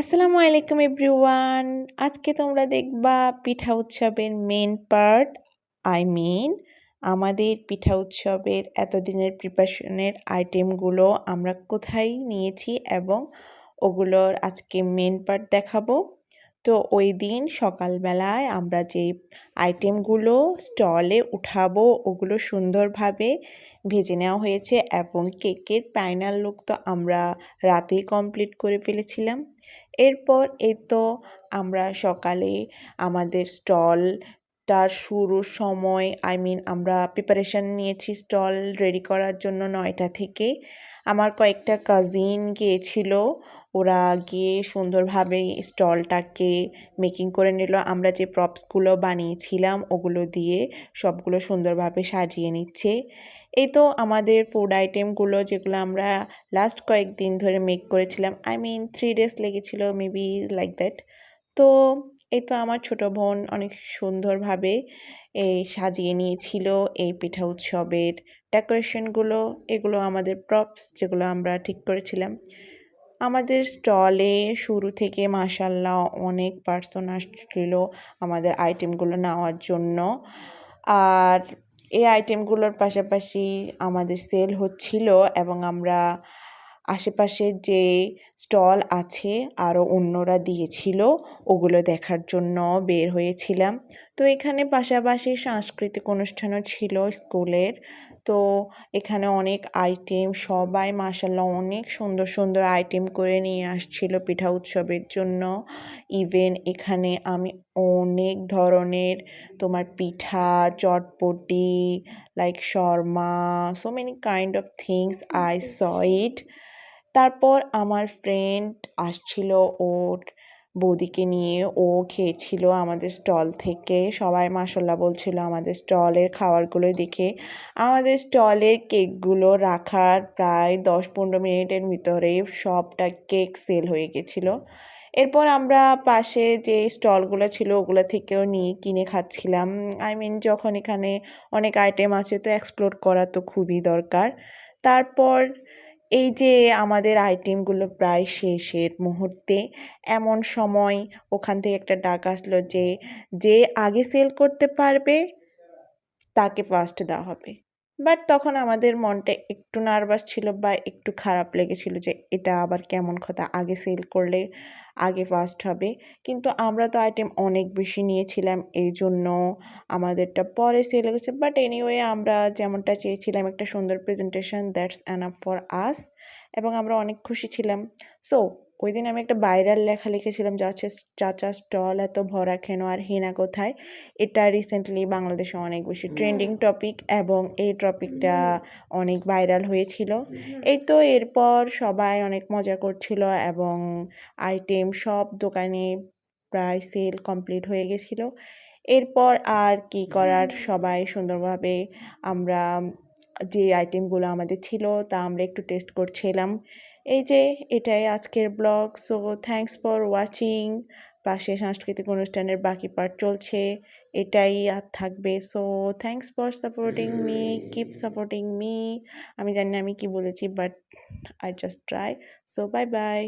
আসসালামু আলাইকুম এভরিওয়ান। আজকে তোমরা দেখবা পিঠা উৎসবের মেন পার্ট আই মিন আমাদের পিঠা উৎসবের এতদিনের প্রিপারেশনের আইটেমগুলো আমরা কোথায় নিয়েছি এবং ওগুলোর আজকে মেন পার্ট দেখাবো। তো ওই দিন সকালবেলায় আমরা যে আইটেমগুলো স্টলে উঠাবো, ওগুলো সুন্দরভাবে ভেজে নেওয়া হয়েছে এবং কেকের ফাইনাল লুক তো আমরা রাতেই কমপ্লিট করে ফেলেছিলাম। এরপর এই তো আমরা সকালে আমাদের স্টল তার শুরুর সময় আই মিন আমরা প্রিপারেশান নিয়েছি স্টল রেডি করার জন্য নয়টা থেকে। আমার কয়েকটা কাজিন গিয়েছিল ওরা গিয়ে সুন্দরভাবে স্টলটাকে মেকিং করে নিল। আমরা যে প্রপসগুলো বানিয়েছিলাম, ওগুলো দিয়ে সবগুলো সুন্দরভাবে সাজিয়ে নিচ্ছে। এই তো আমাদের ফুড আইটেমগুলো যেগুলো আমরা লাস্ট কয়েকদিন ধরে মেক করেছিলাম। আই মিন থ্রি ডেজ লেগেছিল মেবি লাইক দ্যাট তো এই তো আমার ছোটো বোন অনেক সুন্দরভাবে এই সাজিয়ে নিয়েছিল এই পিঠা উৎসবের ডেকোরেশনগুলো এগুলো আমাদের প্রপস যেগুলো আমরা ঠিক করেছিলাম। আমাদের স্টলে শুরু থেকে মাসাল্লাহ অনেক পার্সন আসছিল আমাদের আইটেমগুলো নেওয়ার জন্য। আর এই আইটেমগুলোর পাশাপাশি আমাদের সেল হচ্ছিল এবং আমরা আশেপাশে যে স্টল আছে আরও অন্যরা দিয়েছিল, ওগুলো দেখার জন্য বের হয়েছিলাম। তো এখানে পাশাপাশি সাংস্কৃতিক অনুষ্ঠানও ছিল স্কুলের তো এখানে অনেক আইটেম সবাই মাসাল্লাহ অনেক সুন্দর সুন্দর আইটেম করে নিয়ে আসছিল পিঠা উৎসবের জন্য। ইভেন এখানে আমি অনেক ধরনের তোমার পিঠা, চটপটি like shawarma so many kind of things I saw it তারপর আমার ফ্রেন্ড আসছিল ওর বৌদিকে নিয়ে ও খেয়েছিল আমাদের স্টল থেকে। সবাই মাসাল্লাহ বলছিল, আমাদের স্টলের খাবারগুলো দেখে আমাদের স্টলের কেকগুলো রাখার প্রায় দশ পনেরো মিনিটের ভিতরে সবটা কেক সেল হয়ে গেছিল। এরপর আমরা পাশে যে স্টলগুলো ছিল ওগুলো থেকেও নিয়ে কিনে খাচ্ছিলাম। আই মিন যখন এখানে অনেক আইটেম আছে তো এক্সপ্লোর করা তো খুবই দরকার। তারপর এই যে আমাদের আইটেমগুলো প্রায় শেষের মুহূর্তে, এমন সময় ওখান থেকে একটা ডাক আসলো যে যে আগে সেল করতে পারবে, তাকে ফার্স্ট দেওয়া হবে। বাট তখন আমাদের মনটা একটু নার্ভাস ছিল বা একটু খারাপ লেগেছিল যে এটা আবার কেমন কথা, আগে সেল করলে আগে ফার্স্ট হবে। কিন্তু আমরা তো আইটেম অনেক বেশি নিয়েছিলাম এই জন্য আমাদেরটা পরে সেল হয়েছে বাট এনিওয়ে আমরা যেমনটা চেয়েছিলাম একটা সুন্দর presentation that's enough for us এবং আমরা অনেক খুশি ছিলাম। সো ওই দিন আমি একটা ভাইরাল লেখা লিখেছিলাম যা হচ্ছে চাচা স্টল এত ভরা কেন আর হেনা কোথায়? এটা রিসেন্টলি বাংলাদেশে অনেক বেশি ট্রেন্ডিং টপিক এবং এই টপিকটা অনেক ভাইরাল হয়েছিল। এই তো এরপর সবাই অনেক মজা করছিল এবং আইটেম সব দোকানে প্রায় সেল কমপ্লিট হয়ে গেছিল। এরপর আর কি করার সবাই সুন্দরভাবে আমরা যে আইটেমগুলো আমাদের ছিল তা আমরা একটু টেস্ট করছিলাম। এই যে এটাই আজকের blog. So thanks for watching পাশে সাংস্কৃতিক অনুষ্ঠানের বাকি পার্ট চলছে। এটাই আর থাকবে। So thanks for supporting me keep supporting me আমি জানি না আমি কি বলেছি but I just try so bye bye